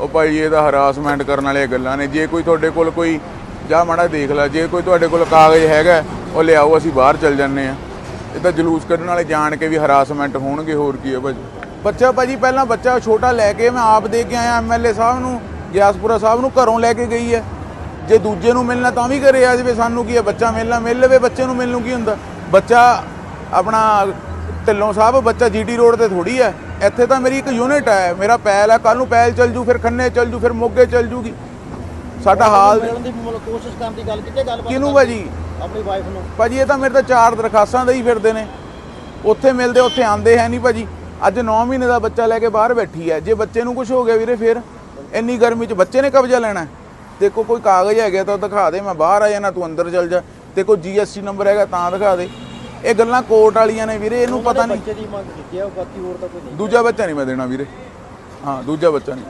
ਉਹ ਭਾਈ ਇਹ ਤਾਂ ਹਰਾਸਮੈਂਟ ਕਰਨ ਵਾਲੀਆਂ ਗੱਲਾਂ ਨੇ। ਜੇ ਕੋਈ ਤੁਹਾਡੇ ਕੋਲ ਕੋਈ ਜਾ ਮਾੜਾ ਦੇਖ ਲੈ। ਜੇ ਕੋਈ ਤੁਹਾਡੇ ਕੋਲ ਕਾਗਜ਼ ਹੈਗਾ, ਉਹ ਲਿਆਓ, ਅਸੀਂ ਬਾਹਰ ਚੱਲ ਜੰਨੇ ਆ ਇਹ ਤਾਂ ਜਲੂਸ ਕੱਢਣ ਵਾਲੇ ਜਾਣ ਕੇ ਵੀ ਹਰਾਸਮੈਂਟ ਹੋਣਗੇ, ਹੋਰ ਕੀ ਹੈ ਭਾਜੀ। ਬੱਚਾ ਭਾਜੀ, ਪਹਿਲਾਂ ਬੱਚਾ ਛੋਟਾ ਲੈ ਕੇ ਮੈਂ ਆਪ ਦੇ ਕੇ ਆਇਆ ਐਮਐਲਏ ਸਾਹਿਬ ਨੂੰ, ਗਿਆਸਪੁਰਾ ਸਾਹਿਬ ਨੂੰ ਘਰੋਂ ਲੈ ਕੇ ਗਈ ਹੈ। ਜੇ ਦੂਜੇ ਨੂੰ ਮਿਲਣਾ ਤਾਂ ਵੀ ਘਰੇ ਆ ਜਾਵੇ, ਸਾਨੂੰ ਕੀ ਹੈ ਬੱਚਾ ਮਿਲਣਾ, ਮਿਲ ਲਵੇ, ਬੱਚੇ ਨੂੰ ਮਿਲਣ ਨੂੰ ਕੀ ਹੁੰਦਾ? ਬੱਚਾ ਆਪਣਾ ਢਿੱਲੋਂ ਸਾਹਿਬ ਬੱਚਾ ਜੀਟੀ ਰੋਡ ਤੇ ਥੋੜੀ ਹੈ। ਇੱਥੇ ਤਾਂ ਮੇਰੀ ਇੱਕ ਯੂਨਿਟ ਹੈ। ਮੇਰਾ ਪੈਲ ਹੈ। ਕੱਲ ਨੂੰ ਪੈਲ ਚੱਲ ਜੂ ਫਿਰ ਖੰਨੇ ਚੱਲ ਜੂ ਫਿਰ ਮੋਗੇ ਚੱਲ ਜੂਗੀ। ਸਾਡਾ ਹਾਲ ਮਿਲਣ ਦੀ ਕੋਸ਼ਿਸ਼ ਕਰਨ ਦੀ ਗੱਲ ਕਿਤੇ ਗੱਲ ਕਿਹਨੂੰ ਭਾਜੀ? ਆਪਣੀ ਵਾਈਫ ਨੂੰ। ਭਾਜੀ ਇਹ ਤਾਂ ਮੇਰੇ ਤਾਂ ਚਾਰ ਦਰਖਾਸਤਾਂ ਦੇ ਹੀ ਫਿਰਦੇ ਨੇ। ਉੱਥੇ ਮਿਲਦੇ ਉੱਥੇ ਆਂਦੇ ਹੈ ਨਹੀਂ ਭਾਜੀ। ਅੱਜ 9 ਮਹੀਨੇ ਦਾ ਬੱਚਾ ਲੈ ਕੇ ਬਾਹਰ ਬੈਠੀ ਹੈ। ਜੇ ਬੱਚੇ ਨੂੰ ਕੁਝ ਹੋ ਗਿਆ ਵੀਰੇ ਫਿਰ ਇੰਨੀ ਗਰਮੀ 'ਚ ਬੱਚੇ ਨੇ ਕਬਜ਼ਾ ਲੈਣਾ। ਦੇਖੋ ਕੋਈ ਕਾਗਜ਼ ਹੈਗਾ ਤਾਂ ਦਿਖਾ ਦੇ ਮੈਂ ਬਾਹਰ ਆ ਜਾਣਾ ਤੂੰ ਅੰਦਰ ਚੱਲ ਜਾ। ਤੇ ਕੋਈ ਜੀਐਸਟੀ ਨੰਬਰ ਹੈਗਾ ਤਾਂ ਦਿਖਾ ਦੇ। ਇਹ ਗੱਲਾਂ ਕੋਰਟ ਵਾਲੀਆਂ ਨੇ ਵੀਰੇ ਇਹਨੂੰ ਪਤਾ ਨਹੀਂ। ਬੱਚੇ ਦੀ ਮੰਗ ਕੀਤੀ ਹੈ ਬਾਕੀ ਹੋਰ ਤਾਂ ਕੋਈ ਨਹੀਂ। ਦੂਜਾ ਬੱਚਾ ਨਹੀਂ ਮੈਂ ਦੇਣਾ ਵੀਰੇ। ਹਾਂ ਦੂਜਾ ਬੱਚਾ ਨਹੀਂ।